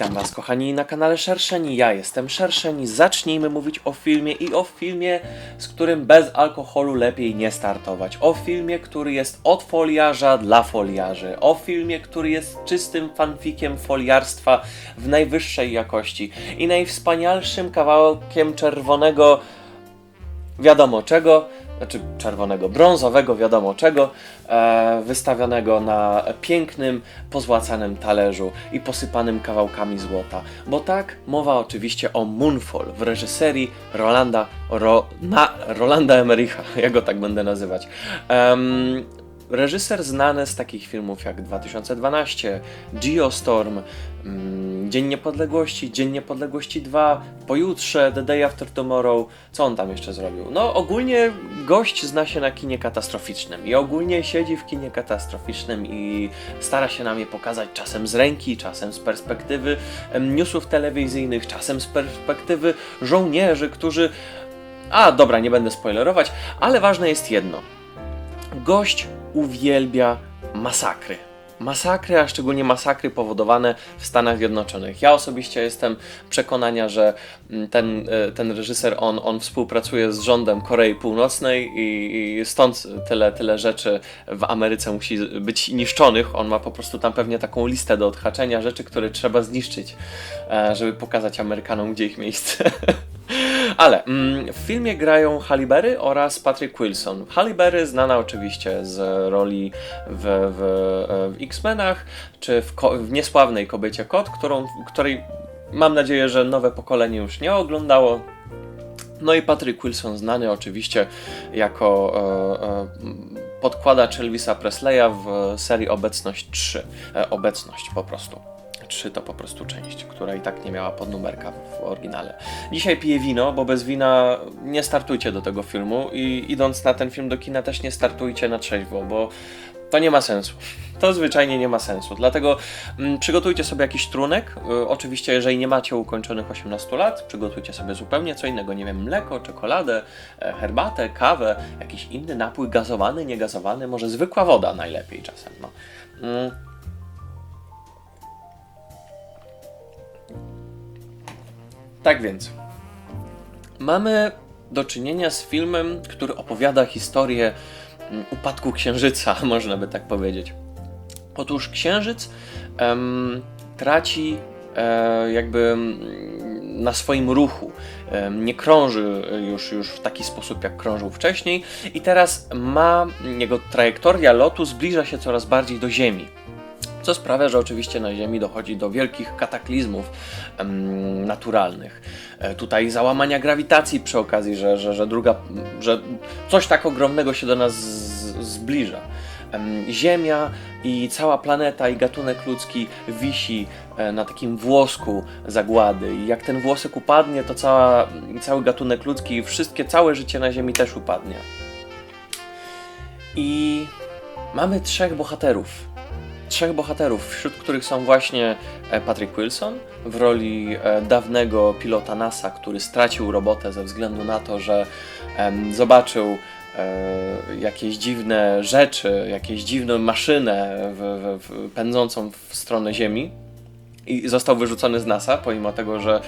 Witam Was, kochani, na kanale Szerszeni. Ja jestem Szerszeni. Zacznijmy mówić o filmie i o filmie, z którym bez alkoholu lepiej nie startować. O filmie, który jest od foliarza dla foliarzy. O filmie, który jest czystym fanfikiem foliarstwa w najwyższej jakości i najwspanialszym kawałkiem czerwonego wiadomo czego, znaczy czerwonego, brązowego, wiadomo czego, e, wystawionego na pięknym, pozłacanym talerzu i posypanym kawałkami złota. Bo tak, mowa oczywiście o Moonfall w reżyserii Rolanda, Ro, na, Rolanda Emericha, ja go tak będę nazywać. Reżyser znany z takich filmów jak 2012, Geostorm, Dzień Niepodległości, Dzień Niepodległości 2, Pojutrze, The Day After Tomorrow, co on tam jeszcze zrobił? No ogólnie gość zna się na kinie katastroficznym i ogólnie siedzi w kinie katastroficznym i stara się nam je pokazać czasem z ręki, czasem z perspektywy newsów telewizyjnych, czasem z perspektywy żołnierzy, którzy... A, dobra, nie będę spoilerować, ale ważne jest jedno – gość uwielbia masakry. Masakry, a szczególnie masakry powodowane w Stanach Zjednoczonych. Ja osobiście jestem przekonania, że mm, ten, e, ten reżyser, on, on współpracuje z rządem Korei Północnej i, i stąd tyle, tyle rzeczy w Ameryce musi być niszczonych. On ma po prostu tam pewnie taką listę do odhaczenia rzeczy, które trzeba zniszczyć, e, żeby pokazać Amerykanom, gdzie ich miejsce. Ale mm, w filmie grają Halle Berry oraz Patrick Wilson. Halle Berry znana oczywiście z roli w, w, w X-Menach, czy w, w Niesławnej Kobiecie Kot, którą, której mam nadzieję, że nowe pokolenie już nie oglądało. No i Patrick Wilson znany oczywiście jako e, e, podkładacz Elvisa Presleya w serii Obecność 3. E, obecność po prostu. 3 to po prostu część, która i tak nie miała podnumerka w oryginale. Dzisiaj piję wino, bo bez wina nie startujcie do tego filmu i idąc na ten film do kina też nie startujcie na trzeźwo, bo to nie ma sensu. To zwyczajnie nie ma sensu. Dlatego mm, przygotujcie sobie jakiś trunek. Y, oczywiście, jeżeli nie macie ukończonych 18 lat, przygotujcie sobie zupełnie co innego. Nie wiem, mleko, czekoladę, e, herbatę, kawę, jakiś inny napój gazowany, niegazowany, może zwykła woda najlepiej czasem. No. Mm. Tak więc, mamy do czynienia z filmem, który opowiada historię mm, upadku księżyca, można by tak powiedzieć. Otóż księżyc em, traci e, jakby mm, na swoim ruchu. Nie krąży już, już w taki sposób, jak krążył wcześniej, i teraz ma jego trajektoria lotu zbliża się coraz bardziej do Ziemi co sprawia, że oczywiście na Ziemi dochodzi do wielkich kataklizmów naturalnych. E, tutaj załamania grawitacji przy okazji, że, że, że, druga, że coś tak ogromnego się do nas zbliża. Em, Ziemia i cała planeta i gatunek ludzki wisi e, na takim włosku zagłady. I jak ten włosek upadnie, to cała, cały gatunek ludzki i wszystkie, całe życie na Ziemi też upadnie. I mamy trzech bohaterów trzech bohaterów, wśród których są właśnie e, Patrick Wilson w roli e, dawnego pilota NASA, który stracił robotę ze względu na to, że zobaczył e, jakieś dziwne rzeczy, jakieś dziwną maszynę w, w, pędzącą w stronę Ziemi i został wyrzucony z NASA, pomimo tego, że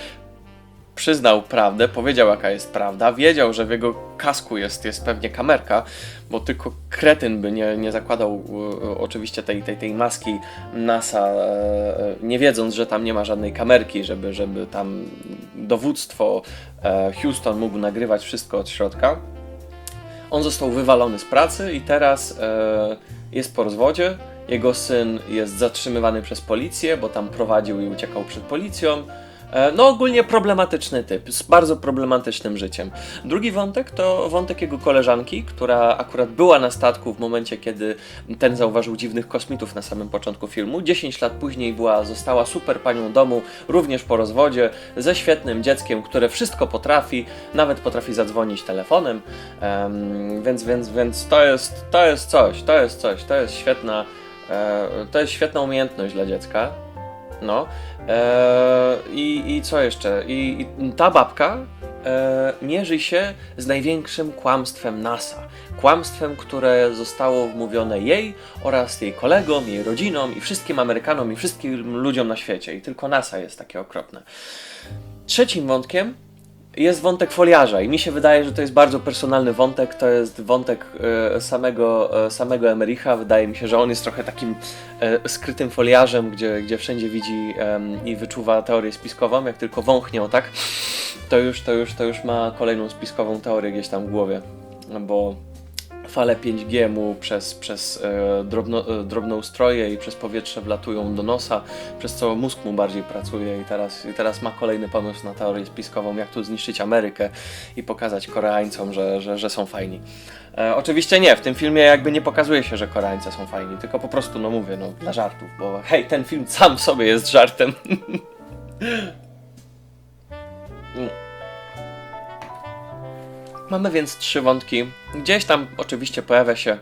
przyznał prawdę, powiedział jaka jest prawda, wiedział, że w jego kasku jest, jest pewnie kamerka, bo tylko kretyn by nie, nie zakładał e, oczywiście tej, tej, tej maski NASA, e, e, nie wiedząc, że tam nie ma żadnej kamerki, żeby, żeby tam dowództwo e, Houston mógł nagrywać wszystko od środka. On został wywalony z pracy i teraz e, jest po rozwodzie. Jego syn jest zatrzymywany przez policję, bo tam prowadził i uciekał przed policją. E, No, ogólnie problematyczny typ, z bardzo problematycznym życiem. Drugi wątek to wątek jego koleżanki, która akurat była na statku w momencie, kiedy ten zauważył dziwnych kosmitów na samym początku filmu. 10 lat później była, została super panią domu, również po rozwodzie, ze świetnym dzieckiem, które wszystko potrafi, nawet potrafi zadzwonić telefonem. Em, więc, więc, więc to jest, to jest coś, to jest coś, to jest świetna, e, to jest świetna umiejętność dla dziecka. No. Eee, i, I co jeszcze? I, I ta babka e, mierzy się z największym kłamstwem NASA. Kłamstwem, które zostało wmówione jej oraz jej kolegom, jej rodzinom i wszystkim Amerykanom i wszystkim ludziom na świecie. I tylko NASA jest takie okropne. Trzecim wątkiem jest wątek foliarza i mi się wydaje, że to jest bardzo personalny wątek. To jest wątek e, samego, e, samego Emericha. Wydaje mi się, że on jest trochę takim e, skrytym foliarzem, gdzie, gdzie wszędzie widzi i wyczuwa teorię spiskową. Jak tylko wąchnie o tak, to już, to, już, to już ma kolejną spiskową teorię gdzieś tam w głowie. Bo fale 5G mu przez, przez e, drobno, e, drobnoustroje i przez powietrze wlatują do nosa, przez co mózg mu bardziej pracuje i teraz, i teraz ma kolejny pomysł na teorię spiskową, jak tu zniszczyć Amerykę i pokazać Koreańcom, że, że, że są fajni. E, oczywiście nie, w tym filmie jakby nie pokazuje się, że Koreańcy są fajni, tylko po prostu, no mówię, no dla żartów, bo hej, ten film sam sobie jest żartem. Mamy więc trzy wątki. Gdzieś tam oczywiście pojawia się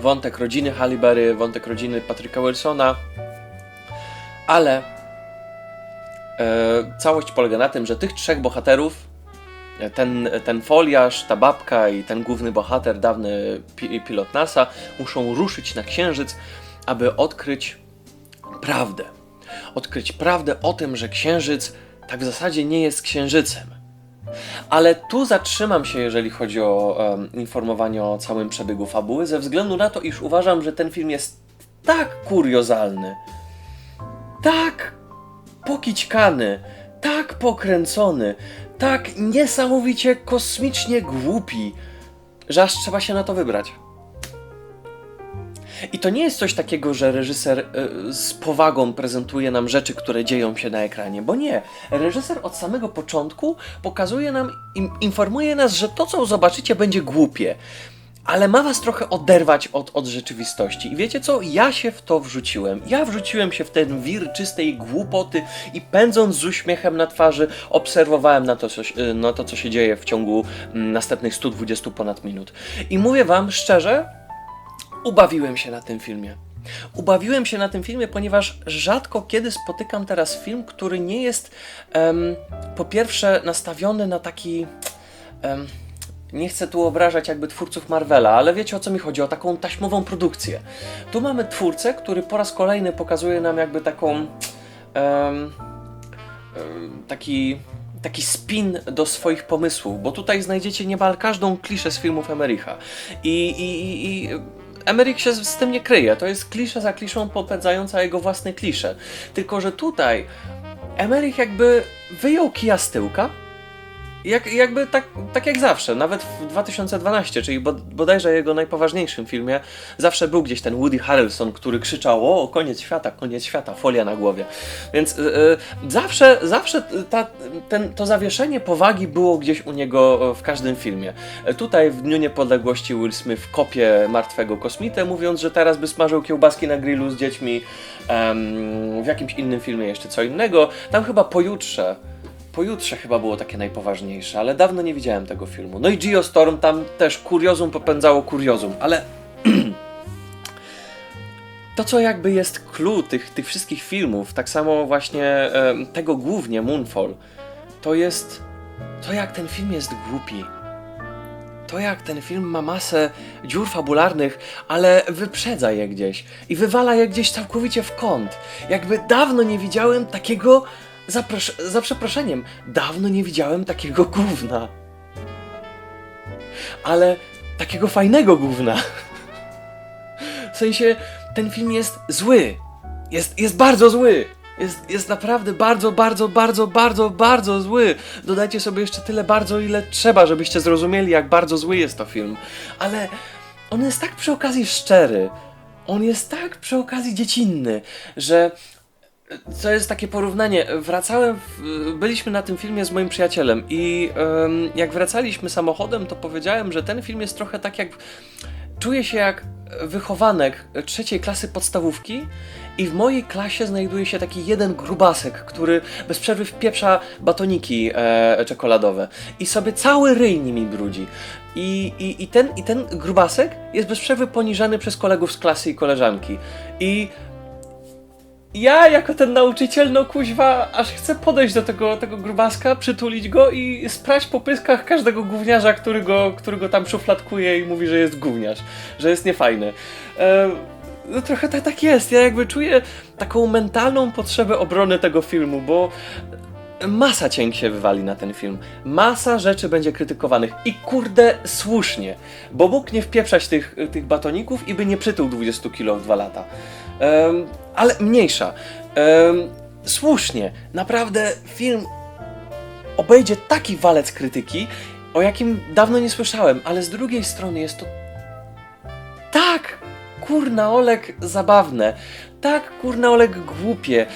wątek rodziny Halibery, wątek rodziny Patryka Wilsona, ale e, całość polega na tym, że tych trzech bohaterów, e, ten, ten foliarz, ta babka i ten główny bohater, dawny pi, pilot NASA, muszą ruszyć na księżyc, aby odkryć prawdę. Odkryć prawdę o tym, że księżyc tak w zasadzie nie jest księżycem. Ale tu zatrzymam się, jeżeli chodzi o em, informowanie o całym przebiegu fabuły, ze względu na to, iż uważam, że ten film jest tak kuriozalny, tak pokićkany, tak pokręcony, tak niesamowicie kosmicznie głupi, że aż trzeba się na to wybrać. I to nie jest coś takiego, że reżyser y, z powagą prezentuje nam rzeczy, które dzieją się na ekranie, bo nie. Reżyser od samego początku pokazuje nam, informuje nas, że to, co zobaczycie, będzie głupie. Ale ma was trochę oderwać od, od rzeczywistości. I wiecie co? Ja się w to wrzuciłem. Ja wrzuciłem się w ten wir czystej głupoty i pędząc z uśmiechem na twarzy, obserwowałem na to, co, na to, co się dzieje w ciągu mm, następnych 120 ponad minut. I mówię wam szczerze, ubawiłem się na tym filmie. Ubawiłem się na tym filmie, ponieważ rzadko kiedy spotykam teraz film, który nie jest po pierwsze nastawiony na taki. nie chcę tu obrażać jakby twórców Marvela, ale wiecie o co mi chodzi, o taką taśmową produkcję. Tu mamy twórcę, który po raz kolejny pokazuje nam jakby taką. taki, taki spin do swoich pomysłów, bo tutaj znajdziecie niemal każdą kliszę z filmów Emericha. I, i, i, i Emerich się z, tym nie kryje. To jest klisza za kliszą popędzająca jego własne klisze. Tylko, że tutaj Emerich jakby wyjął kija z tyłka. Jak, jakby tak, tak jak zawsze, nawet w 2012, czyli bod, bodajże jego najpoważniejszym filmie, zawsze był gdzieś ten Woody Harrelson, który krzyczał: O, koniec świata, koniec świata, folia na głowie. Więc y, y, zawsze, zawsze ta, ten, to zawieszenie powagi było gdzieś u niego w każdym filmie. Y, Tutaj w Dniu Niepodległości Will Smith kopie martwego kosmitę, mówiąc, że teraz by smażył kiełbaski na grillu z dziećmi. W jakimś innym filmie jeszcze co innego. Tam chyba pojutrze. Pojutrze chyba było takie najpoważniejsze, ale dawno nie widziałem tego filmu. No i Geostorm tam też kuriozum popędzało kuriozum, ale to, co jakby jest clue tych, tych wszystkich filmów, tak samo właśnie tego głównie Moonfall, to jest to, jak ten film jest głupi. To, jak ten film ma masę dziur fabularnych, ale wyprzedza je gdzieś i wywala je gdzieś całkowicie w kąt. Jakby dawno nie widziałem takiego, za, pros- za przeproszeniem, dawno nie widziałem takiego gówna. Ale takiego fajnego gówna. W sensie, ten film jest zły. Jest, jest bardzo zły. Jest, jest naprawdę bardzo, bardzo, bardzo, bardzo, bardzo zły. Dodajcie sobie jeszcze tyle bardzo, ile trzeba, żebyście zrozumieli, jak bardzo zły jest to film. Ale on jest tak przy okazji szczery. On jest tak przy okazji dziecinny, że to jest takie porównanie. Wracałem, w, byliśmy na tym filmie z moim przyjacielem i em, jak wracaliśmy samochodem, to powiedziałem, że ten film jest trochę tak jak. Czuję się jak wychowanek trzeciej klasy podstawówki i w mojej klasie znajduje się taki jeden grubasek, który bez przerwy wpieprza batoniki e, czekoladowe i sobie cały ryj nimi brudzi. I, i, i, ten, I ten grubasek jest bez przerwy poniżany przez kolegów z klasy i koleżanki. I ja jako ten nauczyciel, no kuźwa, aż chcę podejść do tego, tego grubaska, przytulić go i sprać po pyskach każdego gówniarza, który go, który go tam szufladkuje i mówi, że jest gówniarz, że jest niefajny. E, no trochę tak, tak jest, ja jakby czuję taką mentalną potrzebę obrony tego filmu, bo masa cięć się wywali na ten film. Masa rzeczy będzie krytykowanych i kurde słusznie, bo mógł nie wpieprzać tych, tych batoników i by nie przytył 20 kilo w dwa lata. Em, ale mniejsza. Em, słusznie, naprawdę film obejdzie taki walec krytyki, o jakim dawno nie słyszałem, ale z drugiej strony jest to tak kurna Olek zabawne, tak kurna Olek głupie.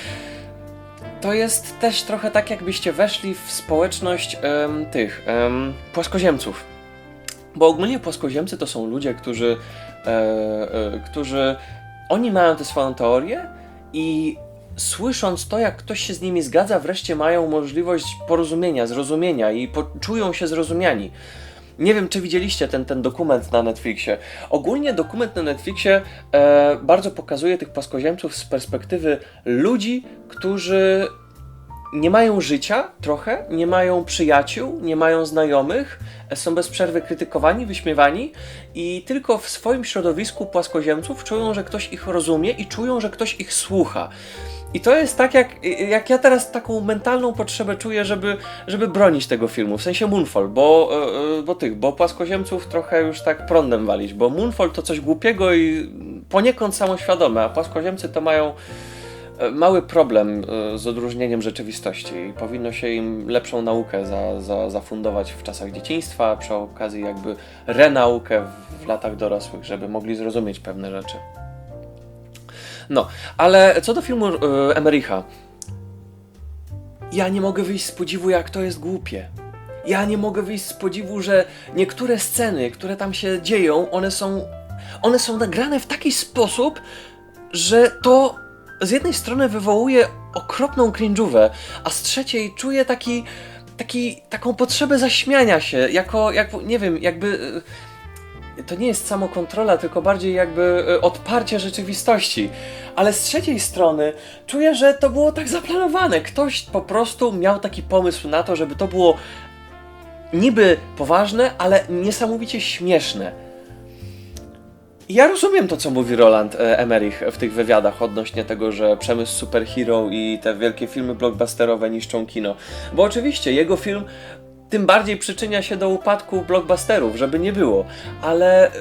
To jest też trochę tak, jakbyście weszli w społeczność em, tych em, płaskoziemców. Bo ogólnie płaskoziemcy to są ludzie, którzy, e, e, którzy oni mają tę swoją teorię i słysząc to, jak ktoś się z nimi zgadza, wreszcie mają możliwość porozumienia, zrozumienia i poczują się zrozumiani. Nie wiem, czy widzieliście ten, ten dokument na Netflixie. Ogólnie dokument na Netflixie e, bardzo pokazuje tych płaskoziemców z perspektywy ludzi, którzy nie mają życia trochę, nie mają przyjaciół, nie mają znajomych, są bez przerwy krytykowani, wyśmiewani i tylko w swoim środowisku płaskoziemców czują, że ktoś ich rozumie i czują, że ktoś ich słucha. I to jest tak, jak, jak ja teraz taką mentalną potrzebę czuję, żeby, żeby bronić tego filmu, w sensie Moonfall, bo, e, e, bo tych, bo płaskoziemców trochę już tak prądem walić, bo Moonfall to coś głupiego i poniekąd samoświadome, a płaskoziemcy to mają mały problem e, z odróżnieniem rzeczywistości i powinno się im lepszą naukę za, za, zafundować w czasach dzieciństwa, przy okazji jakby renaukę w latach dorosłych, żeby mogli zrozumieć pewne rzeczy. No, ale co do filmu e, Emericha, ja nie mogę wyjść z podziwu, jak to jest głupie. Ja nie mogę wyjść z podziwu, że niektóre sceny, które tam się dzieją, one są, one są nagrane w taki sposób, że to z jednej strony wywołuje okropną cringe'ówę, a z trzeciej czuję taki, taki, taką potrzebę zaśmiania się, jako, jak, nie wiem, jakby... e, To nie jest samokontrola, tylko bardziej jakby e, odparcie rzeczywistości. Ale z trzeciej strony czuję, że to było tak zaplanowane. Ktoś po prostu miał taki pomysł na to, żeby to było niby poważne, ale niesamowicie śmieszne. Ja rozumiem to, co mówi Roland Emmerich w tych wywiadach odnośnie tego, że przemysł superhero i te wielkie filmy blockbusterowe niszczą kino. Bo oczywiście jego film tym bardziej przyczynia się do upadku blockbusterów, żeby nie było. Ale e,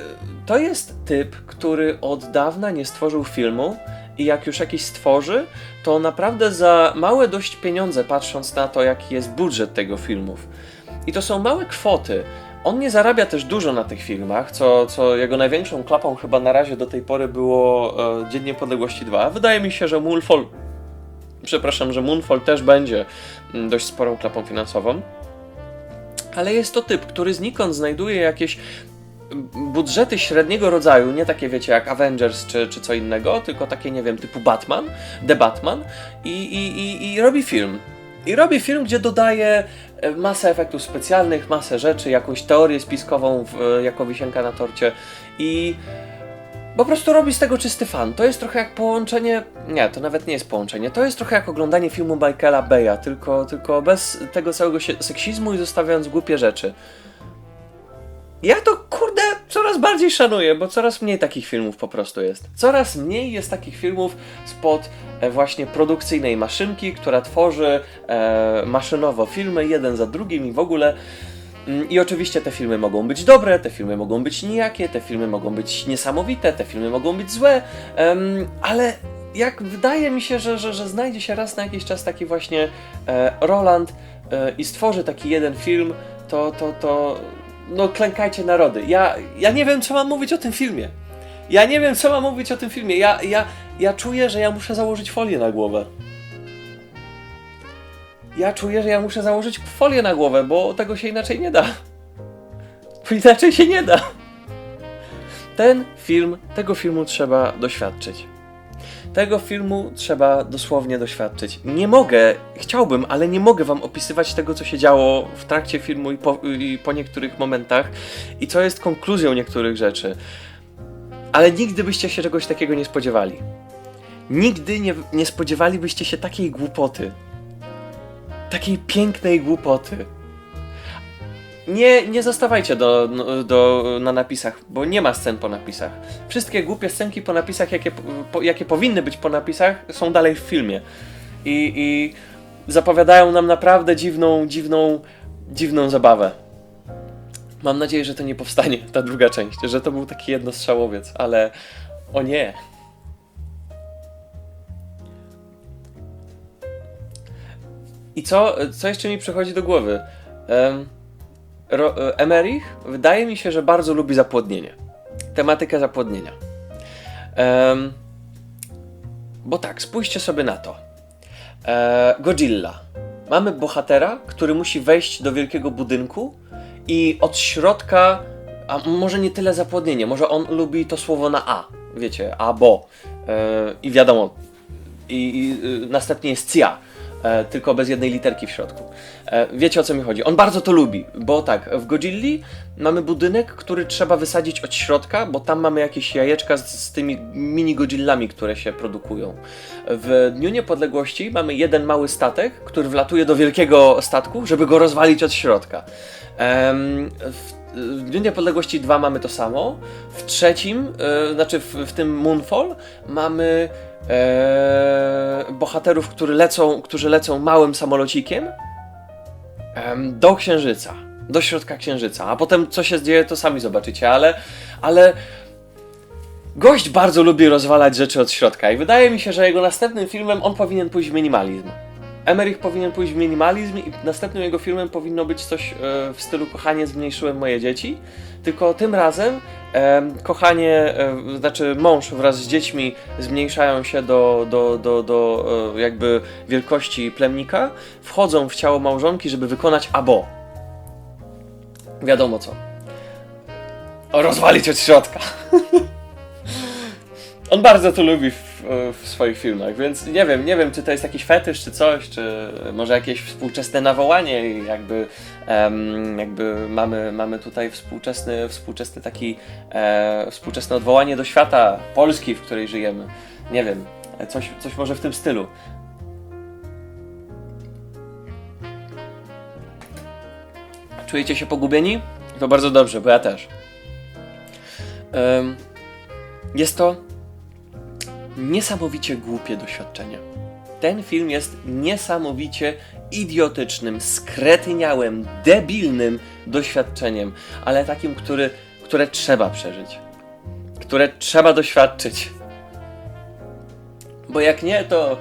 to jest typ, który od dawna nie stworzył filmu i jak już jakiś stworzy, to naprawdę za małe dość pieniądze, patrząc na to, jaki jest budżet tego filmów. I to są małe kwoty. On nie zarabia też dużo na tych filmach, co, co jego największą klapą chyba na razie do tej pory było e, Dzień Niepodległości 2. Wydaje mi się, że Moonfall, przepraszam, że Moonfall też będzie mm, dość sporą klapą finansową. Ale jest to typ, który znikąd znajduje jakieś budżety średniego rodzaju, nie takie wiecie jak Avengers czy, czy co innego, tylko takie nie wiem, typu Batman, The Batman i, i, i, i robi film. I robi film, gdzie dodaje e, masę efektów specjalnych, masę rzeczy, jakąś teorię spiskową w, e, jako wisienka na torcie i po prostu robi z tego czysty fan. To jest trochę jak połączenie. Nie, to nawet nie jest połączenie. To jest trochę jak oglądanie filmu Michaela Beya, tylko, tylko bez tego całego seksizmu i zostawiając głupie rzeczy. Ja to kurde coraz bardziej szanuję, bo coraz mniej takich filmów po prostu jest. Coraz mniej jest takich filmów spod e, właśnie produkcyjnej maszynki, która tworzy e, maszynowo filmy jeden za drugim i w ogóle. Mm, I oczywiście te filmy mogą być dobre, te filmy mogą być nijakie, te filmy mogą być niesamowite, te filmy mogą być złe, ale jak wydaje mi się, że, że, że znajdzie się raz na jakiś czas taki właśnie e, Roland e, i stworzy taki jeden film, to, to, to no klękajcie narody. Ja, ja nie wiem, co mam mówić o tym filmie. Ja nie wiem, co mam mówić o tym filmie. Ja, ja, ja czuję, że ja muszę założyć folię na głowę. Ja czuję, że ja muszę założyć folię na głowę, bo tego się inaczej nie da. Bo inaczej się nie da. Ten film, tego filmu trzeba doświadczyć. Tego filmu trzeba dosłownie doświadczyć. Nie mogę, chciałbym, ale nie mogę wam opisywać tego, co się działo w trakcie filmu i po, i po niektórych momentach i co jest konkluzją niektórych rzeczy. Ale nigdy byście się czegoś takiego nie spodziewali. Nigdy nie, nie spodziewalibyście się takiej głupoty. Takiej pięknej głupoty. Nie, nie zostawajcie do, no, do, na napisach, bo nie ma scen po napisach. Wszystkie głupie scenki po napisach, jakie, po, jakie powinny być po napisach, są dalej w filmie. I, I zapowiadają nam naprawdę dziwną, dziwną, dziwną zabawę. Mam nadzieję, że to nie powstanie, ta druga część, że to był taki jednostrzałowiec, ale o nie. I co, co jeszcze mi przychodzi do głowy? Um, Ro, Emerich wydaje mi się, że bardzo lubi zapłodnienie. Tematykę zapłodnienia. Em, bo tak, spójrzcie sobie na to. E, Godzilla. Mamy bohatera, który musi wejść do wielkiego budynku i od środka, a może nie tyle zapłodnienie, może on lubi to słowo na A, wiecie, abo. E, I wiadomo, i, i y, następnie jest cia, e, tylko bez jednej literki w środku. E, wiecie o co mi chodzi. On bardzo to lubi, bo tak, w Godzilli mamy budynek, który trzeba wysadzić od środka, bo tam mamy jakieś jajeczka z, z tymi mini Godzillami, które się produkują. W Dniu Niepodległości mamy jeden mały statek, który wlatuje do wielkiego statku, żeby go rozwalić od środka. W, w Dniu Niepodległości 2 mamy to samo. W trzecim, e, znaczy w, w tym Moonfall, mamy e, bohaterów, którzy lecą, którzy lecą małym samolocikiem em, do Księżyca, do środka Księżyca. A potem co się dzieje, to sami zobaczycie, ale, ale gość bardzo lubi rozwalać rzeczy od środka i wydaje mi się, że jego następnym filmem on powinien pójść w minimalizm. Emerich powinien pójść w minimalizm i następnym jego filmem powinno być coś e, w stylu Kochanie, zmniejszyłem moje dzieci. Tylko tym razem e, kochanie, e, znaczy mąż wraz z dziećmi zmniejszają się do, do, do, do jakby wielkości plemnika, wchodzą w ciało małżonki, żeby wykonać abo. Wiadomo co. Rozwalić od środka. On bardzo to lubi w, swoich filmach, więc nie wiem, nie wiem, czy to jest jakiś fetysz, czy coś, czy może jakieś współczesne nawołanie jakby, jakby mamy, mamy tutaj współczesny, współczesny taki, e, współczesne odwołanie do świata Polski, w której żyjemy. Nie wiem, coś, coś może w tym stylu. Czujecie się pogubieni? To bardzo dobrze, bo ja też. Em, jest to niesamowicie głupie doświadczenie. Ten film jest niesamowicie idiotycznym, skretyniałym, debilnym doświadczeniem, ale takim, który, które trzeba przeżyć. Które trzeba doświadczyć. Bo jak nie, to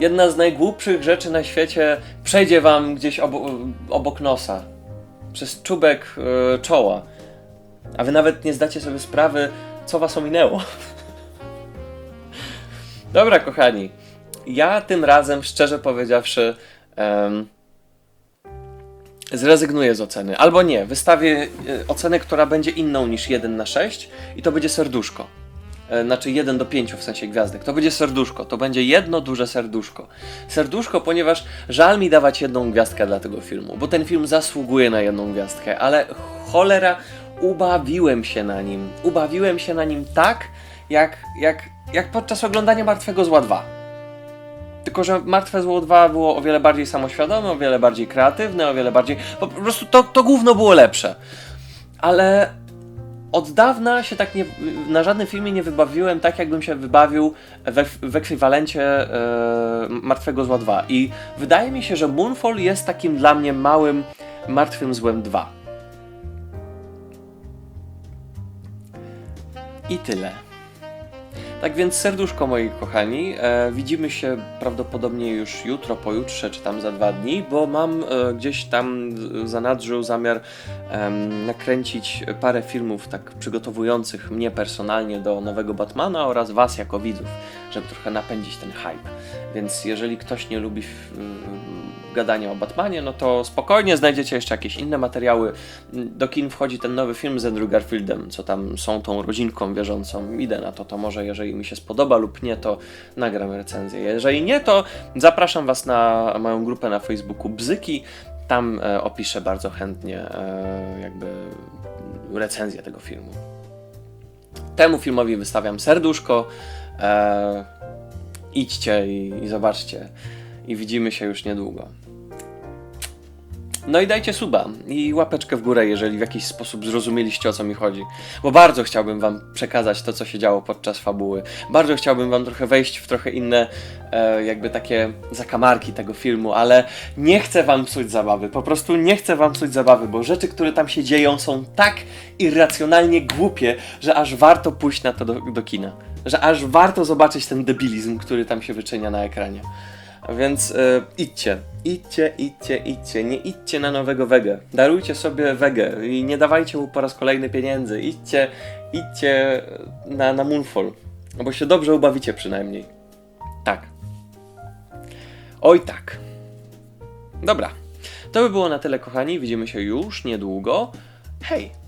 jedna z najgłupszych rzeczy na świecie przejdzie wam gdzieś obo obok nosa. Przez czubek e, czoła. A wy nawet nie zdacie sobie sprawy, co was ominęło. Dobra, kochani. Ja tym razem, szczerze powiedziawszy, em, zrezygnuję z oceny. Albo nie, wystawię e, ocenę, która będzie inną niż 1 na 6 i to będzie serduszko. E, Znaczy 1 do 5 w sensie gwiazdek. To będzie serduszko. To będzie jedno duże serduszko. Serduszko, ponieważ żal mi dawać jedną gwiazdkę dla tego filmu, bo ten film zasługuje na jedną gwiazdkę, ale cholera, ubawiłem się na nim. Ubawiłem się na nim tak, jak, jak, jak podczas oglądania Martwego Zła 2. Tylko, że Martwe Zło 2 było o wiele bardziej samoświadome, o wiele bardziej kreatywne, o wiele bardziej. Po prostu to, to gówno było lepsze. Ale od dawna się tak nie, na żadnym filmie nie wybawiłem tak, jakbym się wybawił w, w ekwiwalencie e, Martwego Zła 2. I wydaje mi się, że Moonfall jest takim dla mnie małym Martwym Złem 2. I tyle. Tak więc serduszko moi kochani, e, widzimy się prawdopodobnie już jutro, pojutrze czy tam za dwa dni, bo mam e, gdzieś tam w zanadrzu zamiar em, nakręcić parę filmów tak przygotowujących mnie personalnie do nowego Batmana oraz was jako widzów, żeby trochę napędzić ten hype. Więc jeżeli ktoś nie lubi gadania o Batmanie, no to spokojnie znajdziecie jeszcze jakieś inne materiały. Do kin wchodzi ten nowy film z Andrew Garfieldem, co tam są tą rodzinką wierzącą. Idę na to, to może jeżeli mi się spodoba lub nie, to nagram recenzję. Jeżeli nie, to zapraszam Was na moją grupę na Facebooku Bzyki. Tam e, opiszę bardzo chętnie e, jakby recenzję tego filmu. Temu filmowi wystawiam serduszko. E, idźcie i, i zobaczcie. I widzimy się już niedługo. No i dajcie suba i łapeczkę w górę, jeżeli w jakiś sposób zrozumieliście o co mi chodzi. Bo bardzo chciałbym wam przekazać to, co się działo podczas fabuły. Bardzo chciałbym wam trochę wejść w trochę inne, e, jakby takie zakamarki tego filmu, ale nie chcę wam psuć zabawy. Po prostu nie chcę wam psuć zabawy, bo rzeczy, które tam się dzieją, są tak irracjonalnie głupie, że aż warto pójść na to do, do kina. Że aż warto zobaczyć ten debilizm, który tam się wyczynia na ekranie. Więc e, idźcie, idźcie, idźcie, idźcie, nie idźcie na nowego wegę. Darujcie sobie wegę i nie dawajcie mu po raz kolejny pieniędzy. Idźcie, idźcie na, na Moonfall, bo się dobrze ubawicie przynajmniej. Tak. Oj tak. Dobra. To by było na tyle, kochani. Widzimy się już niedługo. Hej!